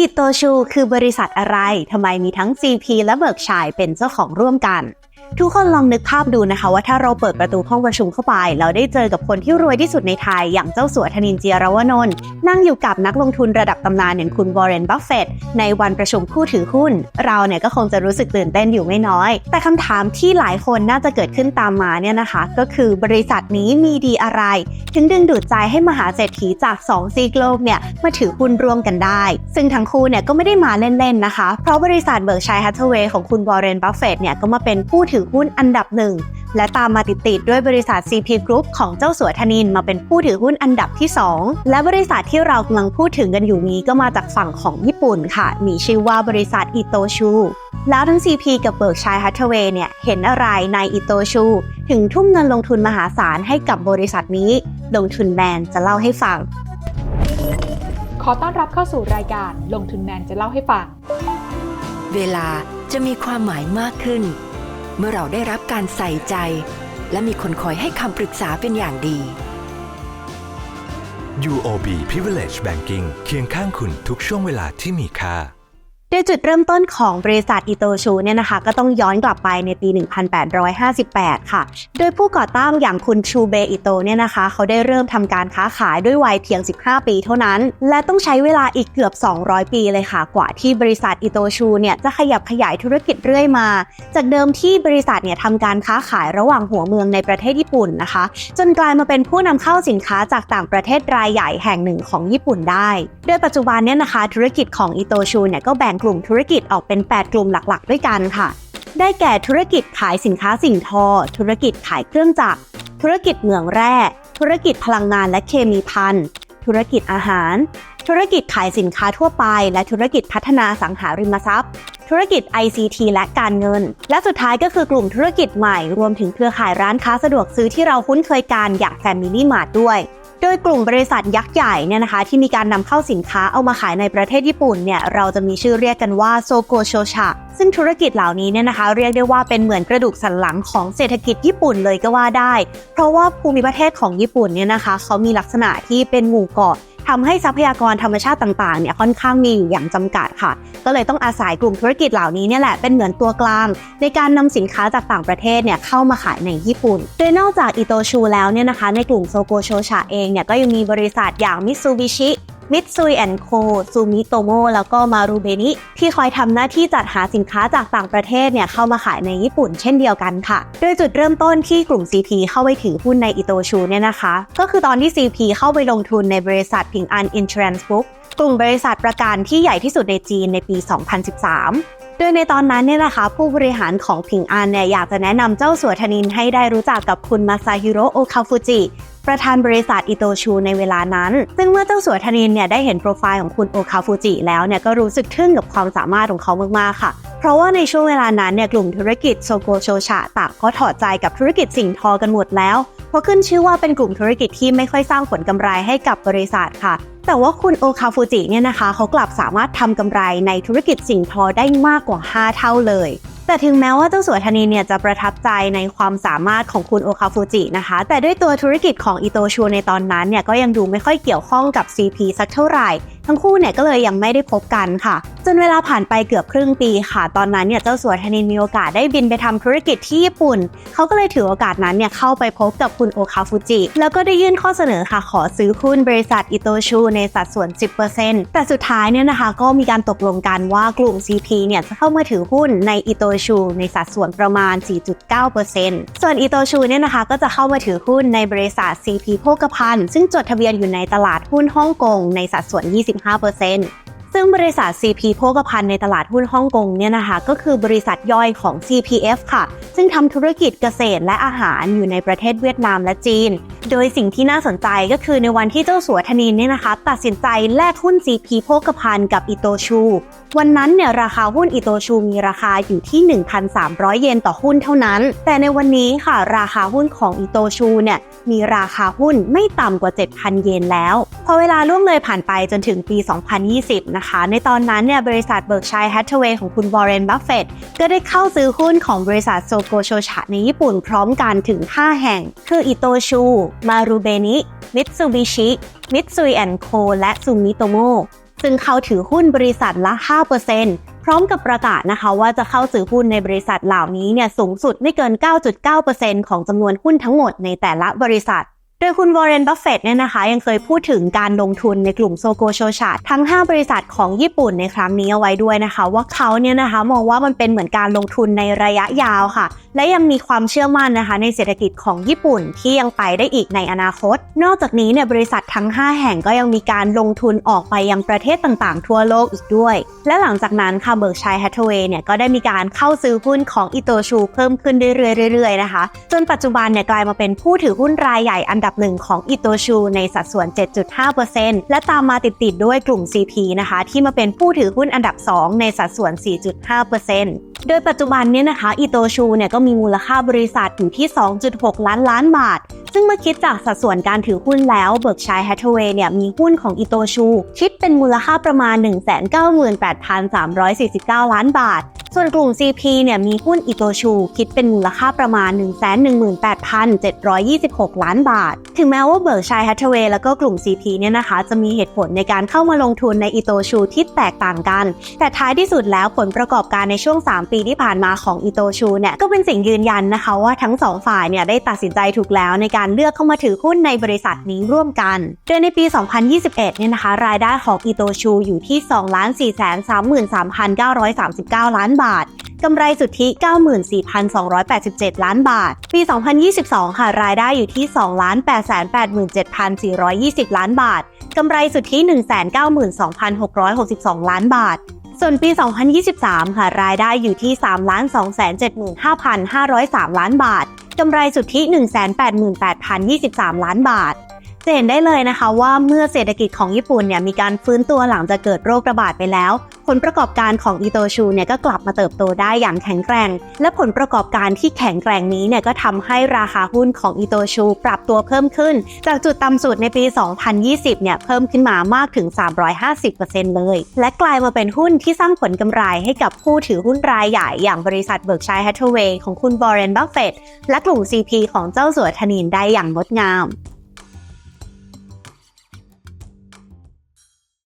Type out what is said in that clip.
อิโตชูคือบริษัทอะไร ทำไมมีทั้ง CP และเบิร์กชัยเป็นเจ้าของร่วมกัน ทุกคนลองนึกภาพดูนะคะ ว่าถ้าเราเปิดประตูห้องประชุมเข้าไป เราได้เจอกับคนที่รวยที่สุดในไทย อย่างเจ้าสัวธนินเจียรวนนท์นั่งอยู่กับนักลงทุนระดับตำนานอย่างคุณวอร์เรนบัฟเฟตในวันประชุมผู้ถือหุ้น เราเนี่ยก็คงจะรู้สึกตื่นเต้นอยู่ไม่น้อย แต่คำถามที่หลายคนน่าจะเกิดขึ้นตามมาเนี่ยนะคะ ก็คือบริษัทนี้มีดีอะไร ถึงดึงดูดใจให้มหาเศรษฐีจาก2ซีกโลกเนี่ยมาถือหุ้นร่วมกันได้ ซึ่งทั้งคู่เนี่ยก็ไม่ได้มาเล่น ๆ นะคะ เพราะบริษัทเบิร์กชัยฮัตเทเวย์ของคุณวอร์เรนบัฟเฟตเนี่ยก็มาเป็นผู้ถือหุ้นอันดับหนึ่ง และตามมาติด ๆ ด้วยบริษัท CP Group ของเจ้าสัวธนินมาเป็นผู้ถือหุ้นอันดับที่ 2 และบริษัทที่เรากำลังพูดถึงกันอยู่นี้ก็มาจากฝั่งของญี่ปุ่นค่ะ มีชื่อว่าบริษัทอิโตชูแล้วทั้ง CP กับเบิร์กชัยฮัตเทเวย์เนี่ยเห็นอะไรในอิโตชูถึงทุ่มเงินลงทุนมหาศาลให้กับบริษัทนี้ ลงทุนแมนจะเล่าให้ฟัง ขอต้อนรับเข้าสู่รายการลงทุนแมนจะเล่าให้ฟัง เวลาจะมีความหมายมากขึ้น เมื่อเราได้รับการใส่ใจ และมีคนคอยให้คำปรึกษาเป็นอย่างดี UOB Privilege Banking เคียงข้างคุณทุกช่วงเวลาที่มีค่า โดยจุดเริ่มต้นของบริษัทอิโตชูเนี่ยนะคะก็ต้องย้อนกลับไปในปี 1858 ค่ะ โดยผู้ก่อตั้งอย่างคุณชูเบอิโตเนี่ยนะคะเขาได้เริ่มทำการค้าขายด้วยวัยเพียง 15 ปีเท่านั้น และต้องใช้เวลาอีกเกือบ 200 ปีเลยค่ะ กว่าที่บริษัทอิโตชูเนี่ยจะขยับขยายธุรกิจเรื่อยมา จากเดิมที่บริษัทเนี่ยทำการค้าขายระหว่างหัวเมืองในประเทศญี่ปุ่นนะคะ จนกลายมาเป็นผู้นำเข้าสินค้าจากต่างประเทศรายใหญ่แห่งหนึ่งของญี่ปุ่นได้ โดยปัจจุบันเนี่ยนะคะ ธุรกิจของอิโตชูเนี่ยก็แบ่งกลุ่มธุรกิจออกเป็น 8 กลุ่มหลักๆ ด้วยกันค่ะ ได้แก่ธุรกิจขายสินค้าสิ่งทอ ธุรกิจขายเครื่องจักร ธุรกิจเหมืองแร่ ธุรกิจพลังงานและเคมีภัณฑ์ธุรกิจอาหาร ธุรกิจขายสินค้าทั่วไป และธุรกิจพัฒนาสังหาริมทรัพย์ ธุรกิจ ICT และการเงิน และสุดท้ายก็คือกลุ่มธุรกิจใหม่ รวมถึงเครือข่ายร้านค้าสะดวกซื้อที่เราคุ้นเคยกันอย่าง Family Mart ด้วย โดยกลุ่มบริษัทยักษ์ใหญ่เนี่ยนะคะที่มีการนำเข้าสินค้าเอามาขายในประเทศญี่ปุ่นเนี่ยเราจะมีชื่อเรียกกันว่าโซโกโชชะซึ่งธุรกิจเหล่านี้เนี่ยนะคะ เรียกได้ว่าเป็นเหมือนกระดูกสันหลังของเศรษฐกิจญี่ปุ่นเลยก็ว่าได้ เพราะว่าภูมิประเทศของญี่ปุ่นเนี่ยนะคะเขามีลักษณะที่เป็นหมู่เกาะ ทำให้ทรัพยากรธรรมชาติต่างๆเนี่ยค่อนข้างมีอยู่อย่างจำกัดค่ะ ก็เลยต้องอาศัยกลุ่มธุรกิจเหล่านี้เนี่ยแหละเป็นเหมือนตัวกลาง ในการนำสินค้าจากต่างประเทศเนี่ยเข้ามาขายในญี่ปุ่น โดยนอกจากอิโตชูแล้วเนี่ยนะคะในกลุ่มโซโกโชชาเองเนี่ยก็ยังมีบริษัทอย่างมิตซูบิชิ มิตซุยแอนโคซูมิโตโมแล้วก็มารูเบนิที่คอยทำหน้าที่จัดหาสินค้าจากต่างประเทศเนี่ยเข้ามาขายในญี่ปุ่นเช่นเดียวกันค่ะ โดยจุดเริ่มต้นที่กลุ่ม CP เข้าไปถือหุ้นในอิโตชูเนี่ยนะคะ ก็คือตอนที่ CP เข้าไปลงทุนในบริษัทพิงอันอินทรานส์บุ๊กกลุ่มบริษัทประกันที่ใหญ่ที่สุดในจีนในปี 2013โดยในตอนนั้นเนี่ยนะคะ ผู้บริหารของพิงอันเนี่ยอยากจะแนะนำเจ้าสัวธนินให้ได้รู้จักกับคุณมาซาฮิโรโอคาฟุจิ ประธานบริษัทอิโตชูในเวลานั้น ซึ่งเมื่อเจ้าสัวธนินเนี่ยได้เห็นโปรไฟล์ของคุณโอคาฟูจิแล้วเนี่ยก็รู้สึกทึ่งกับความสามารถของเขามากๆค่ะเพราะว่าในช่วงเวลานั้นเนี่ยกลุ่มธุรกิจโซโกโชชะต่างก็ถอดใจกับธุรกิจสิ่งทอกันหมดแล้ว เพราะขึ้นชื่อว่าเป็นกลุ่มธุรกิจที่ไม่ค่อยสร้างผลกำไรให้กับบริษัทค่ะ แต่ว่าคุณโอคาฟูจิเนี่ยนะคะ เขากลับสามารถทำกำไรในธุรกิจสิ่งทอได้มากกว่า 5 เท่าเลย แต่ถึงแม้ว่าเจ้าสัวธนีเนี่ยจะประทับใจในความสามารถของคุณโอคาฟูจินะคะ แต่ด้วยตัวธุรกิจของอิโตชูในตอนนั้นเนี่ยก็ยังดูไม่ค่อยเกี่ยวข้องกับ CP สักเท่าไหร่ ทั้งคู่เนี่ยก็เลยยังไม่ได้พบกันค่ะ จนเวลาผ่านไปเกือบครึ่งปีค่ะ ตอนนั้นเนี่ยเจ้าสัวธนินมีโอกาสได้บินไปทำธุรกิจที่ญี่ปุ่น เขาก็เลยถือโอกาสนั้นเนี่ยเข้าไปพบกับคุณโอคาฟูจิ แล้วก็ได้ยื่นข้อเสนอค่ะขอซื้อหุ้นบริษัทอิโตชูในสัดส่วน 10%แต่สุดท้ายเนี่ยนะคะก็มีการตกลงกันว่ากลุ่ม CP เนี่ยจะเข้ามาถือหุ้นในอิโตชูในสัดส่วนประมาณ 4.9%ส่วนอิโตชูเนี่ยนะคะก็จะเข้ามาถือหุ้นในบริษัท CP โภคภัณฑ์ซึ่งจดทะเบียนอยู่ในตลาดหุ้นฮ่องกงในสัดส่วน 25% ซึ่งบริษัท CP โภคภัณฑ์ในตลาดหุ้นฮ่องกงเนี่ยนะคะก็คือบริษัทย่อยของ CPF ค่ะ ซึ่งทำธุรกิจเกษตรและอาหารอยู่ในประเทศเวียดนามและจีน โดยสิ่งที่น่าสนใจก็คือในวันที่เจ้าสัวธนินเนี่ยนะคะ ตัดสินใจแลกหุ้น CP โภคภัณฑ์กับอิโตชู วันนั้นเนี่ยราคาหุ้นอิโตชูมีราคาอยู่ที่ 1,300 เยนต่อหุ้นเท่านั้น แต่ในวันนี้ค่ะราคาหุ้นของอิโตชูเนี่ยมีราคาหุ้นไม่ต่ำกว่า 7,000 เยนแล้ว พอเวลาล่วงเลยผ่านไปจนถึงปี 2020นะคะในตอนนั้นเนี่ยบริษัทเบิร์กชัยแฮทเวย์ของคุณวอร์เรนบัฟเฟตก็ได้เข้าซื้อหุ้นของบริษัทโซโกโชชะในญี่ปุ่นพร้อมกันถึง 5 แห่ง คืออิโตชู มารูเบนิ มิตซูบิชิ มิตซุยแอนโค และซูมิโตโมซึ่งเขาถือหุ้นบริษัทละ 5%พร้อมกับประกาศนะคะว่าจะเข้าซื้อหุ้นในบริษัทเหล่านี้เนี่ยสูงสุดไม่เกิน 9.9%ของจำนวนหุ้นทั้งหมดในแต่ละบริษัท โดยคุณวอร์เรน บัฟเฟตเนี่ยนะคะ ยังเคยพูดถึงการลงทุนในกลุ่มโซโกโชชาทั้ง 5 บริษัทของญี่ปุ่นในครั้งนี้เอาไว้ด้วยนะคะ ว่าเขาเนี่ยนะคะมองว่ามันเป็นเหมือนการลงทุนในระยะยาวค่ะ และยังมีความเชื่อมั่นนะคะ ในเศรษฐกิจของญี่ปุ่นที่ยังไปได้อีกในอนาคต นอกจากนี้เนี่ยบริษัททั้ง 5 แห่งก็ยังมีการลงทุนออกไปยังประเทศต่างๆ ทั่วโลกอีกด้วย และหลังจากนั้นค่ะเบิร์กชัยแฮทเวย์เนี่ยก็ได้มีการเข้าซื้อหุ้นของอิโตชูเพิ่มขึ้นเรื่อยๆๆนะคะ จนปัจจุบันเนี่ยกลายมาเป็นผู้ถือหุ้นรายใหญ่อันดับหนึ่งของอิโตชูในสัดส่วน 7.5%และตามมาติดๆด้วยกลุ่ม CP นะคะ ที่มาเป็นผู้ถือหุ้นอันดับ 2 ในสัดส่วน 4.5%โดยปัจจุบันเนี่ยนะคะอิโตชูเนี่ยก็มีมูลค่าบริษัทอยู่ที่ 2.6 ล้านล้านบาท ซึ่งเมื่อคิดจากสัดส่วนการถือหุ้นแล้วเบิร์กชัยแฮทเวย์เนี่ยมีหุ้นของอิโตชู คิดเป็นมูลค่าประมาณ 198,349 ล้านบาท ส่วนกลุ่ม CP เนี่ยมีหุ้นอิโตชู คิดเป็นมูลค่าประมาณ 118,726 ล้านบาท ถึงแม้ว่าเบิร์กชัยแฮทเวย์แล้วก็กลุ่ม CP เนี่ยนะคะ จะมีเหตุผลในการเข้ามาลงทุนในอิโตชูที่แตกต่างกัน แต่ท้ายที่สุดแล้วผลประกอบการในช่วง 3 ปีที่ผ่านมาของอิโตชูเนี่ยก็เป็นสิ่งยืนยันนะคะว่าทั้งสองฝ่ายเนี่ยได้ตัดสินใจถูกแล้วในการเลือกเข้ามาถือหุ้นในบริษัทนี้ร่วมกัน โดยในปี 2021 เนี่ยนะคะ รายได้ของอิโตชูอยู่ที่ 2,433,939 ล้านบาทกำไรสุทธิ 94,287 ล้านบาท ปี 2022 ค่ะ รายได้อยู่ที่ 2,887,420 ล้านบาท กำไรสุทธิ 192,662 ล้านบาท ส่วนปี 2023 ค่ะ รายได้อยู่ที่ 3,275,503 ล้านบาท กำไรสุทธิ 188,023 ล้านบาท จะเห็นได้เลยนะคะว่าเมื่อเศรษฐกิจของญี่ปุ่นเนี่ยมีการฟื้นตัวหลังจากเกิดโรคระบาดไปแล้ว ผลประกอบการของอิโตชูเนี่ยก็กลับมาเติบโตได้อย่างแข็งแกร่ง และผลประกอบการที่แข็งแกร่งนี้เนี่ยก็ทำให้ราคาหุ้นของอิโตชูปรับตัวเพิ่มขึ้น จากจุดต่ำสุดในปี 2020 เนี่ยเพิ่มขึ้นมามากถึง 350%เลย และกลายมาเป็นหุ้นที่สร้างผลกำไรให้กับผู้ถือหุ้นรายใหญ่ อย่างบริษัทเบิร์กชัยแฮทเวย์ของคุณบรอนบัฟเฟตและกลุ่ม CP ของเจ้าสัวธนินได้อย่างงดงาม